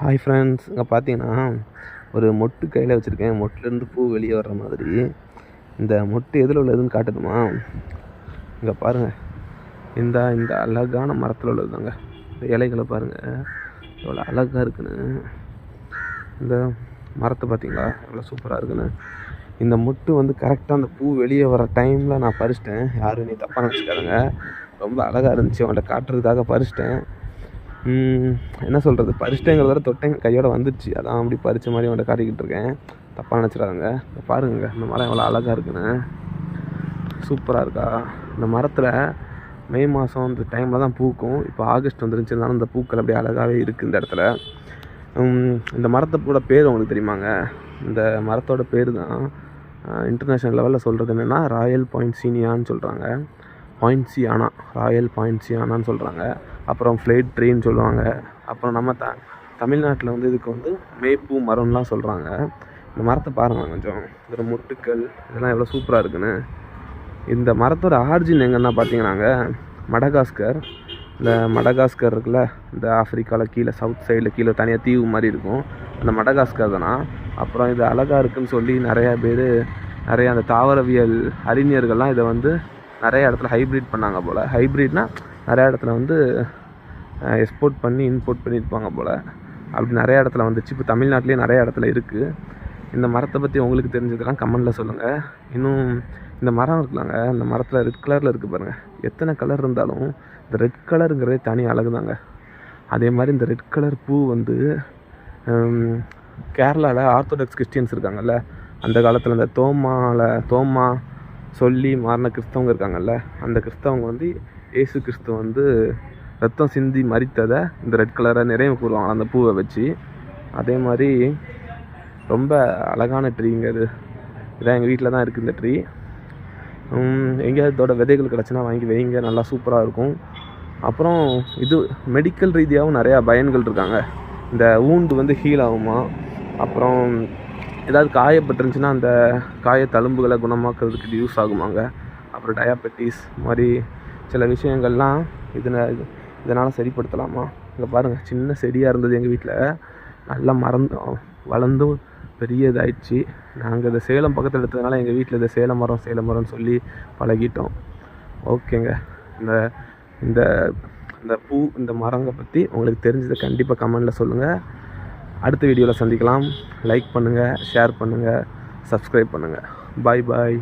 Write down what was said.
Hi friends இங்கே பார்த்தீங்கன்னா ஒரு மொட்டு கையில் வச்சுருக்கேன். மொட்டிலேருந்து பூ வெளியே வர்ற மாதிரி. இந்த மொட்டு எதில் உள்ளதுன்னு காட்டணுமா இங்கே பாருங்கள் இந்த இந்த அழகான மரத்தில் உள்ளது தாங்க. இந்த இலைகளை பாருங்கள் எவ்வளோ அழகாக இருக்குன்னு. இந்த மரத்தை பார்த்தீங்களா எவ்வளோ சூப்பராக இருக்குன்னு. இந்த மொட்டு வந்து கரெக்டாக அந்த பூ வெளியே வர டைமில் நான் பறிச்சிட்டேன். யாரும் நீ தப்பாக நினச்சிக்காதுங்க. ரொம்ப அழகாக இருந்துச்சு. அவன்கிட்ட காட்டுறதுக்காக பறிச்சிட்டேன். என்ன சொல்கிறது பறிச்சிட்டேங்கிறத விட தொட்டேன். கையோட வந்துடுச்சு. அதான் அப்படி பறித்த மாதிரி அவன்கிட்ட காட்டிக்கிட்டு இருக்கேன். தப்பாக நினச்சிடாதுங்க. பாருங்க. இந்த மரம் எவ்வளோ அழகாக இருக்குன்னு. சூப்பராக இருக்கா? இந்த மரத்தில் மே மாதம் இந்த டைமில் தான் பூக்கும். இப்போ ஆகஸ்ட் வந்துருந்துச்சுனாலும் இந்த பூக்கள் அப்படியே அழகாகவே இருக்குது இந்த இடத்துல. இந்த இந்த மரத்தோட பேர் உங்களுக்கு தெரியுமாங்க? இந்த மரத்தோட பேர் தான் இன்டர்நேஷ்னல் லெவலில் சொல்கிறது என்னென்னா ராயல் பாயிண்ட் சீனியான்னு சொல்கிறாங்க பாயிண்ட்ஸியானா ராயல் பாயிண்ட்ஸியானான்னு சொல்கிறாங்க அப்புறம் ஃப்ளைட் ட்ரெயின் சொல்லுவாங்க. அப்புறம் நம்ம த தமிழ்நாட்டில் வந்து இதுக்கு வந்து மேப்பூ மரம்லாம் சொல்கிறாங்க இந்த மரத்தை பாருங்கள் கொஞ்சம். இதில் முட்டுக்கள் இதெல்லாம் எவ்வளோ சூப்பராக இருக்குன்னு. இந்த மரத்தோட ஆர்ஜின் எங்கன்னா பார்த்தீங்கன்னாங்க மடகாஸ்கர். இந்த மடகாஸ்கர் இருக்குல்ல இந்த ஆஃப்ரிக்காவில் கீழே சவுத் சைடில் கீழே தனியாக தீவு மாதிரி இருக்கும். அந்த மடகாஸ்கர் தானா? அப்புறம் இது அழகாக இருக்குன்னு சொல்லி நிறையா பேர் நிறைய அந்த தாவரவியல் அறிஞர்கள்லாம் இதை வந்து நிறைய இடத்துல ஹைப்ரிட் பண்ணாங்க போல். ஹைப்ரிட்னா நிறையா இடத்துல வந்து எக்ஸ்போர்ட் பண்ணி இம்போர்ட் பண்ணியிருப்பாங்க போல். அப்படி நிறைய இடத்துல வந்துச்சு. இப்போ தமிழ்நாட்டிலே நிறைய இடத்துல இருக்குது இந்த மரத்தை பற்றி உங்களுக்கு தெரிஞ்சதெல்லாம் கமெண்டில் சொல்லுங்கள் இன்னும் இந்த மரம் இருக்குலாங்க இந்த மரத்தில் ரெட் கலரில் இருக்குது பாருங்கள் எத்தனை கலர் இருந்தாலும் இந்த ரெட் கலருங்கிறதே தனி அழகு தாங்க அதே மாதிரி இந்த ரெட் கலர் பூ வந்து கேரளாவில் ஆர்த்தோடாக்ஸ் கிறிஸ்டியன்ஸ் இருக்காங்கல்ல. அந்த காலத்தில் இந்த தோமாவில் தோமா சொல்லி மாறின கிறிஸ்தவங்க இருக்காங்கல்ல. அந்த கிறிஸ்தவங்க வந்து இயேசு கிறிஸ்து வந்து ரத்தம் சிந்தி மறித்ததை இந்த ரெட் கலரை நிறைவு கூறுவாங்க. அந்த பூவை வச்சு. அதே மாதிரி ரொம்ப அழகான ட்ரீங்க இது இதான் எங்கள் வீட்டில் தான் இருக்குது இந்த ட்ரீ எங்கேயாவது இதோட விதைகள் கிடச்சினா வாங்கி வைங்க. நல்லா சூப்பராக இருக்கும். அப்புறம் இது மெடிக்கல் ரீதியாகவும் நிறையா பயன்கள் இருக்காங்க. இந்த ஊண்டு வந்து ஹீல் ஆகுமா? அப்புறம் ஏதாவது காயப்பட்டுருந்துச்சுன்னா அந்த காய தழும்புகளை குணமாக்குறதுக்கு இது யூஸ் ஆகுமாங்க? அப்புறம் டயாபெட்டிஸ் மாதிரி சில விஷயங்கள்லாம் இதில் இதனால் சரிப்படுத்தலாமா? இங்கே பாருங்கள் சின்ன செடியாக இருந்தது எங்கள் வீட்டில் நல்லா மறந்து வளர்ந்து பெரிய இதாகிடுச்சு நாங்கள் இதை சேலம் பக்கத்தில் எடுத்ததுனால எங்கள் வீட்டில் இதை சேலம் மரம் சேலம் மரம்னு சொல்லி பழகிட்டோம். ஓகேங்க. இந்த இந்த இந்த பூ இந்த மரங்க பற்றி உங்களுக்கு தெரிஞ்சதை கண்டிப்பாக கமெண்டில் சொல்லுங்கள் அடுத்த வீடியோவில் சந்திக்கலாம். லைக் பண்ணுங்கள் ஷேர் பண்ணுங்கள் சப்ஸ்கிரைப் பண்ணுங்கள் பாய் பாய்